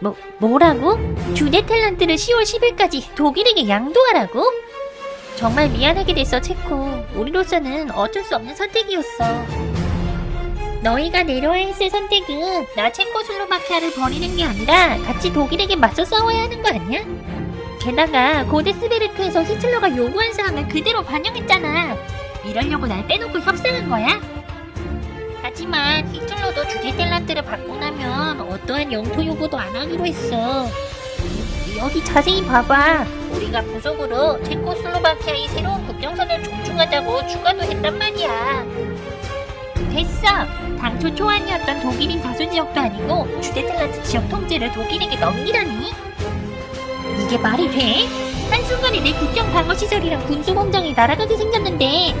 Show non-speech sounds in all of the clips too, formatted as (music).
뭐, 뭐라고? 주대 탤런트를 10월 10일까지 독일에게 양도하라고? 정말 미안하게 됐어, 체코. 우리로서는 어쩔 수 없는 선택이었어. 너희가 내려야 했을 선택은 나 체코슬로바키아를 버리는 게 아니라 같이 독일에게 맞서 싸워야 하는 거 아니야? 게다가 고데스베르크에서 히틀러가 요구한 사항을 그대로 반영했잖아. 이러려고 날 빼놓고 협상한 거야? 하지만 히틀러도 주데텔란트를 받고 나면 어떠한 영토 요구도 안 하기로 했어. 여- 여기 자세히 봐봐. 우리가 부속으로 체코슬로바키아의 새로운 국경선을 존중하자고 추가도 했단 말이야. 됐어. 당초 초안이었던 독일인 다수 지역도 아니고 주데텔란트 지역 통제를 독일에게 넘기라니? 이게 말이 돼? 한순간에 내 국경 방어 시설이랑 군수 공장이 날아가게 생겼는데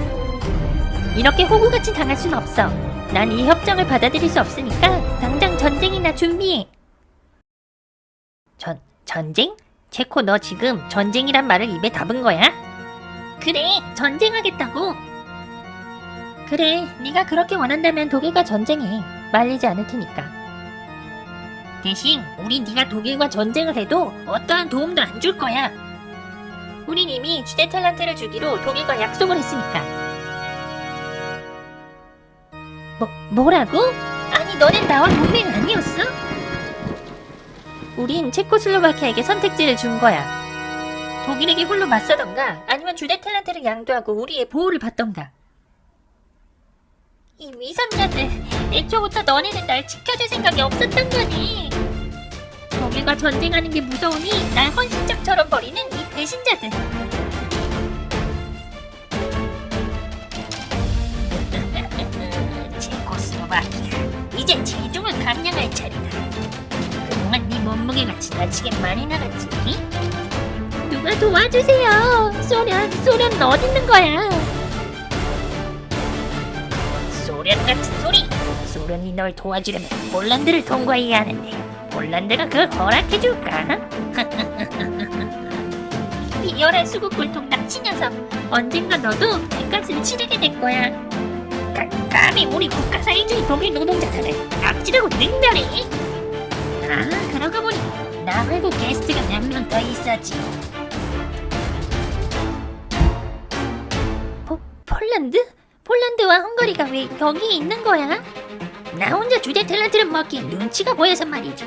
이렇게 호구같이 당할 순 없어. 난 이 협정을 받아들일 수 없으니까 당장 전쟁이나 준비해. 전 전쟁? 체코 너 지금 전쟁이란 말을 입에 담은 거야? 그래, 전쟁하겠다고. 그래, 네가 그렇게 원한다면 독일과 전쟁해. 말리지 않을 테니까. 대신 우리 네가 독일과 전쟁을 해도 어떠한 도움도 안 줄 거야. 우린 이미 주데텔란트를 주기로 독일과 약속을 했으니까. 뭐, 뭐라고? 아니, 너넨 나와 동맹 아니었어? 우린 체코슬로바키아에게 선택지를 준 거야. 독일에게 홀로 맞서던가 아니면 주데텔란트를 양도하고 우리의 보호를 받던가. 이 위선자들, 애초부터 너네는 날 지켜줄 생각이 없었던 거니. 독일과 전쟁하는 게 무서우니 날 헌신짝처럼 버리는 이 배신자들. 체코슬로바키아, 이제 체중을 감량할 차례다. 그동안 네 몸무게가 지나치게 많이 나갔지? 누가 도와주세요. 소련, 소련 어디 있는 거야? 소련 같은 소리. 소련이 널 도와주려면 폴란드를 통과해야 하는데 폴란드가 그걸 허락해줄까? 비열한 (laughs) 수국골통 납치 녀석. 언젠가 너도 대값을 치르게 될 거야. 가, 감히 우리 국가 사회주의 독일 노동자들을 납치라고 능멸해? 아, 그러고 보니 나 말고 게스트가 몇 명 더 있었지. 포, 폴란드? 폴란드와 헝가리가 왜 여기에 있는 거야? 나 혼자 주제 탤런트를 먹기엔 눈치가 보여서 말이지.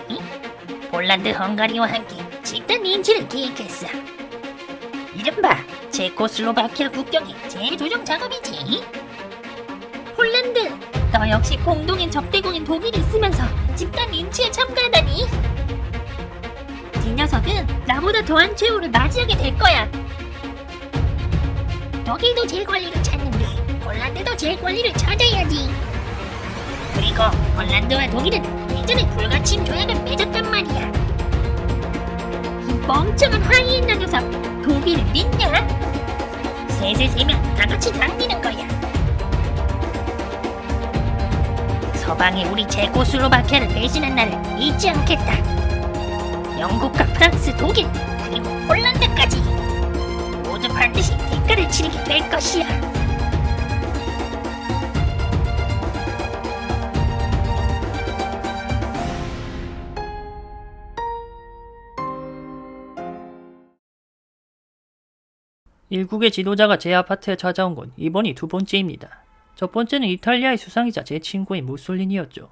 폴란드, 헝가리와 함께 집단 인치를 기획했어. 이른바 체코슬로바키아 국경의 재조정 작업이지. 폴란드, 너 역시 공동인 접대국인 독일이 있으면서 집단 린치에 참가하다니. 이 녀석은 나보다 더한 최후를 맞이하게 될 거야. 독일도 제 권리를 찾는데 폴란드도 제 권리를 찾아야지. 그리고 폴란드와 독일은 예전에 불가침 조약을 맺었단 말이야. 이 멍청한 하이엔나 녀석, 독일을 믿냐? 셋을 세면 다 같이 당기는 거야. 서방이 우리 제코슬로바키아를 배신한 날을 잊지 않겠다. 영국과 프랑스, 독일, 그리고 폴란드까지 모두 반드시 대가를 치르게 될 것이야. 일국의 지도자가 제 아파트에 찾아온 건 이번이 두 번째입니다. 첫 번째는 이탈리아의 수상이자 제 친구인 무솔리니였죠.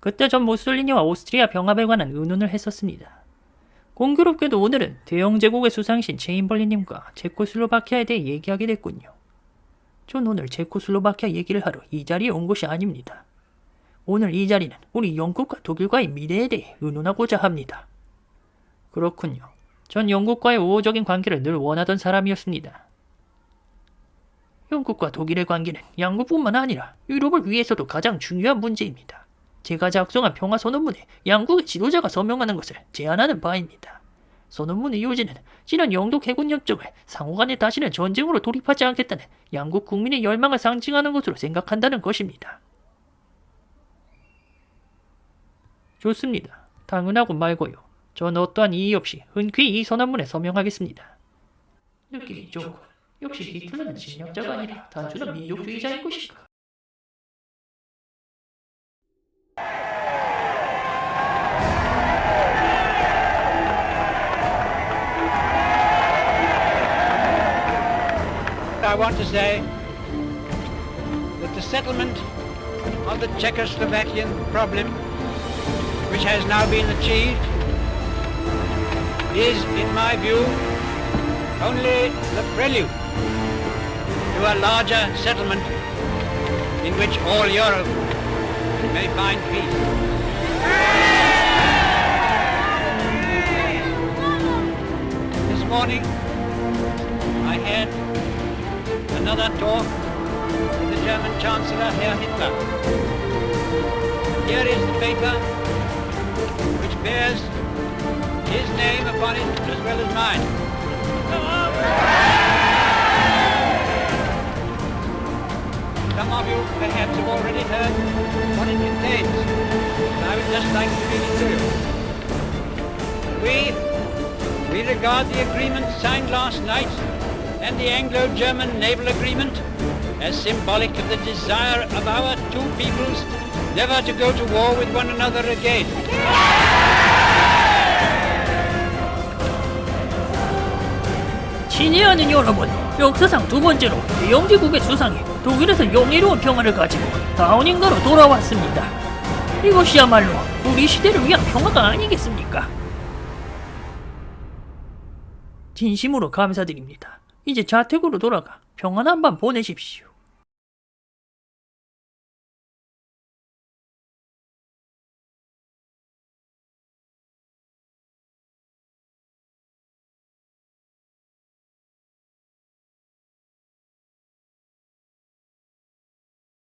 그때 전 무솔리니와 오스트리아 병합에 관한 의논을 했었습니다. 공교롭게도 오늘은 대영 제국의 수상이신 체인벌리님과 체코슬로바키아에 대해 얘기하게 됐군요. 전 오늘 체코슬로바키아 얘기를 하러 이 자리에 온 것이 아닙니다. 오늘 이 자리는 우리 영국과 독일과의 미래에 대해 의논하고자 합니다. 그렇군요. 전 영국과의 우호적인 관계를 늘 원하던 사람이었습니다. 영국과 독일의 관계는 양국뿐만 아니라 유럽을 위해서도 가장 중요한 문제입니다. 제가 작성한 평화선언문에 양국의 지도자가 서명하는 것을 제안하는 바입니다. 선언문의 요지는 지난 영독 해군 협정을 상호 간에 다시는 전쟁으로 돌입하지 않겠다는 양국 국민의 열망을 상징하는 것으로 생각한다는 것입니다. 좋습니다. 당연하고 말고요. 전 어떠한 이의 없이 흔쾌히 이 선언문에 서명하겠습니다. 느낌이 좋고 I want to say that the settlement of the Czechoslovakian problem, which has now been achieved, is, in my view, only the prelude to a larger settlement in which all Europe may find peace. This morning, I had another talk with the German Chancellor, Herr Hitler. Here is the paper which bears his name upon it as well as mine. We regard the agreement signed last night and the Anglo-German naval agreement as symbolic of the desire of our two peoples never to go to war with one another again. 친애하는 여러분, 역사상 두 번째로 영제국의 수상이 독일에서 영예로운 평화를 가지고 다우닝가로 돌아왔습니다. 이것이야말로 우리 시대를 위한 평화가 아니겠습니까? 진심으로 감사드립니다. 이제 자택으로 돌아가 평안한 밤 보내십시오.